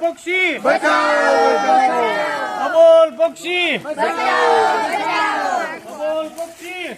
પક્ષી. અમોલ પક્ષી. અબોલ પક્ષી.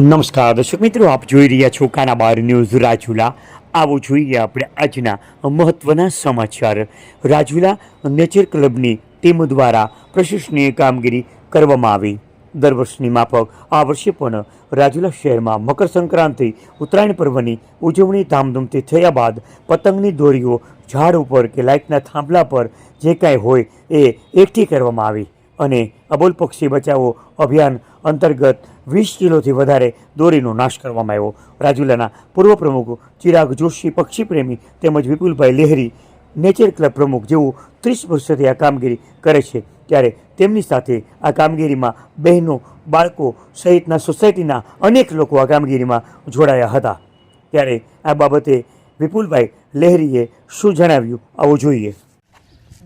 નમસ્કાર દર્શક મિત્રો આપ જોઈ રહ્યા છો કાના બાર ન્યૂઝ રાજુલા. આવો જોઈએ આપણે આજના મહત્વના સમાચાર. રાજુલા નેચર ક્લબની ટીમ દ્વારા પ્રશંસનીય કામગીરી કરવામાં આવી. દર વર્ષની માફક. આ વર્ષે પણ રાજુલા શહેરમાં મકર સંક્રાંતિ, ઉત્તરાયણ પર્વની ઉજવણી ધામધૂમથી થયા બાદ પતંગની દોરીઓ, ઝાડ ઉપર કે લાઇટના થાંભલા પર જે કાંઈ હોય એ એકઠી કરવામાં આવી. અને અબોલ પક્ષી બચાવો અભિયાન અંતર્ગત વીસ કિલોથી વધારે દોરીનો નાશ કરવામાં આવ્યો. રાજુલાના પૂર્વ પ્રમુખ ચિરાગ જોશી, પક્ષી પ્રેમી તેમજ વિપુલભાઈ લહેરી, નેચર ક્લબ પ્રમુખ જેઓ ત્રીસ વર્ષથી આ કામગીરી કરે છે, ત્યારે તેમની સાથે આ કામગીરીમાં બહેનો, બાળકો સહિતના સોસાયટીના અનેક લોકો આ કામગીરીમાં જોડાયા હતા. ત્યારે આ બાબતે વિપુલભાઈ લહેરીએ શું જણાવ્યું આવું જોઈએ.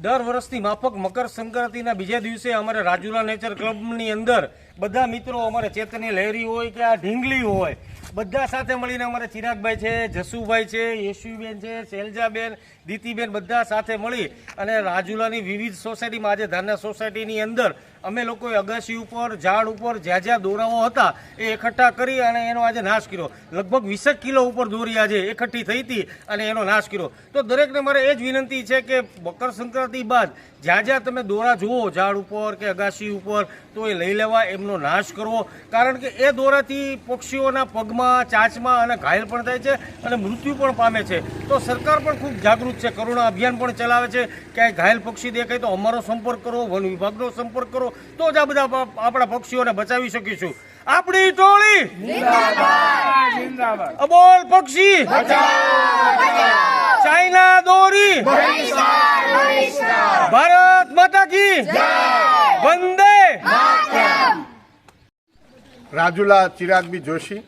દર વર્ષની માફક મકર સંક્રાંતિના બીજા દિવસે અમારે રાજુલા નેચર ક્લબની અંદર બધા મિત્રો અમારે ચેતની લહેરી હોય કે આ ઢીંગલી હોય બધા સાથે મળીને અમારે ચિરાગભાઈ છે, જસુભાઈ છે, યશુબેન છે શૈલજાબેન દીતીબેન બધા સાથે મળી અને રાજુલાની વિવિધ સોસાયટીમાં આજે ધારના સોસાયટીની અંદર અમે લોકોએ અગાસી ઉપર, ઝાડ ઉપર જ્યાં જ્યાં દોરાઓ હતા એ એકઠા કરી અને એનો આજે નાશ કર્યો. લગભગ વીસેક કિલો ઉપર દોરી આજે એકઠી થઈ હતી અને એનો નાશ કર્યો. તો દરેકને મારે એ જ વિનંતી છે કે મકર સંક્રાંતિ બાદ જ્યાં જ્યાં તમે દોરા જુઓ, ઝાડ ઉપર કે અગાસી ઉપર, તો એ લઈ લેવા, એમનો નાશ કરવો. કારણ કે એ દોરાથી પક્ષીઓના પગમાં ચાંચમાં અને ઘાયલ પણ થાય છે અને મૃત્યુ પણ પામે છે. તો સરકાર પણ ખૂબ જાગૃત છે. કરુણા અભિયાન પણ ચલાવે છે. ક્યાંય ઘાયલ પક્ષી દેખાય તો અમારો સંપર્ક કરો વન વિભાગનો સંપર્ક કરો. તો જ આ બધા આપણા પક્ષીઓને બચાવી શકીશું. આપણી ટોળી! અબોલ પક્ષી! ચાઇના દોરી! ભારત માતા કી વંદે! રાજુલા ચિરાગબી જોશી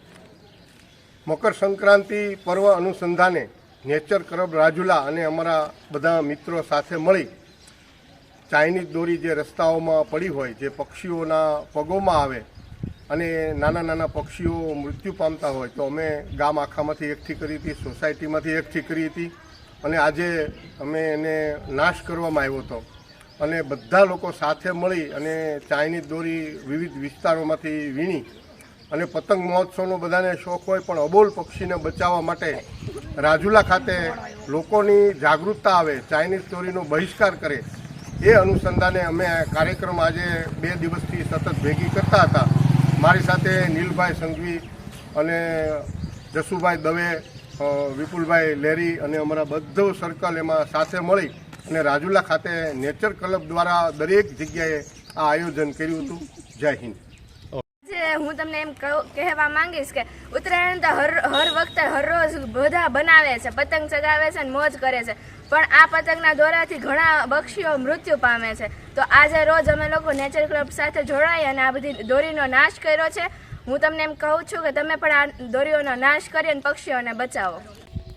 મકર સંક્રાંતિ પર્વ અનુસંધાને નેચર ક્લબ રાજુલા અને અમારા બધા મિત્રો સાથે મળી ચાઇનીઝ દોરી જે રસ્તાઓમાં પડી હોય, જે પક્ષીઓના પગોમાં આવે અને નાના નાના પક્ષીઓ મૃત્યુ પામતા હોય, તો અમે ગામ આખામાંથી એકઠી કરી હતી, સોસાયટીમાંથી એકઠી કરી હતી અને આજે અમે એને નાશ કરવામાં આવ્યો હતો. અને બધા લોકો સાથે મળી અને ચાઇનીઝ દોરી વિવિધ વિસ્તારોમાંથી વીણી અને પતંગ મહોત્સવનો બધાને શોખ હોય, પણ અબોલ પક્ષીને બચાવવા માટે રાજુલા ખાતે લોકોની જાગૃતતા આવે, ચાઇનીઝ ચોરીનો બહિષ્કાર કરે, એ અનુસંધાને અમે કાર્યક્રમ આજે બે દિવસથી સતત ભેગી કરતા હતા. મારી સાથે નીલભાઈ સંઘવી અને જસુભાઈ દવે વિપુલભાઈ લેરી અને અમારા બધો સર્કલ એમાં સાથે મળી અને રાજુલા ખાતે નેચર ક્લબ દ્વારા દરેક જગ્યાએ આ આયોજન કર્યું હતું. જય હિન્દ. હું તમને એમ કહું- કહેવા માંગીશ કે ઉત્તરાયણ તો હર હર વખતે હરરોજ બધા બનાવે છે, પતંગ ચગાવે છે અને મોજ કરે છે. પણ આ પતંગના દોરાથી ઘણા પક્ષીઓ મૃત્યુ પામે છે. તો આજે રોજ અમે લોકો નેચર ક્લબ સાથે જોડાઈ અને આ બધી દોરીનો નાશ કર્યો છે. હું તમને એમ કહું છું કે તમે પણ આ દોરીઓનો નાશ કરી અને પક્ષીઓને બચાવો.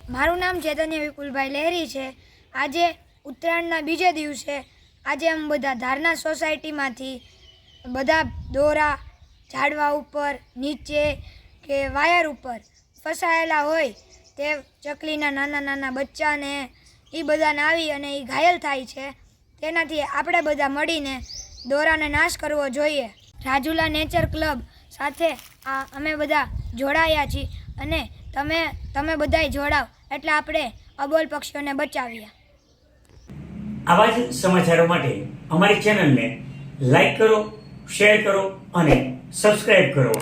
મારું નામ ચૈતન્ય વિપુલભાઈ લહેરી છે. આજે ઉત્તરાયણના બીજે દિવસે આજે અમે બધા ધારના સોસાયટીમાંથી બધા દોરા ઝાડવા ઉપર, નીચે કે વાયર ઉપર ફસાયેલા હોય તે ચકલીના નાના નાના બચ્ચાને એ બધાને આવી અને એ ઘાયલ થાય છે. તેનાથી આપણે બધા મળીને દોરાને નાશ કરવો જોઈએ. રાજુલા નેચર ક્લબ સાથે આ અમે બધા જોડાયા છીએ અને તમે તમે બધાય જોડાવ એટલે આપણે અબોલ પક્ષીઓને બચાવીએ. આવા જ સમાચારો માટે અમારી ચેનલને લાઈક કરો, શેર કરો અને સબસ્ક્રાઈબ કરો.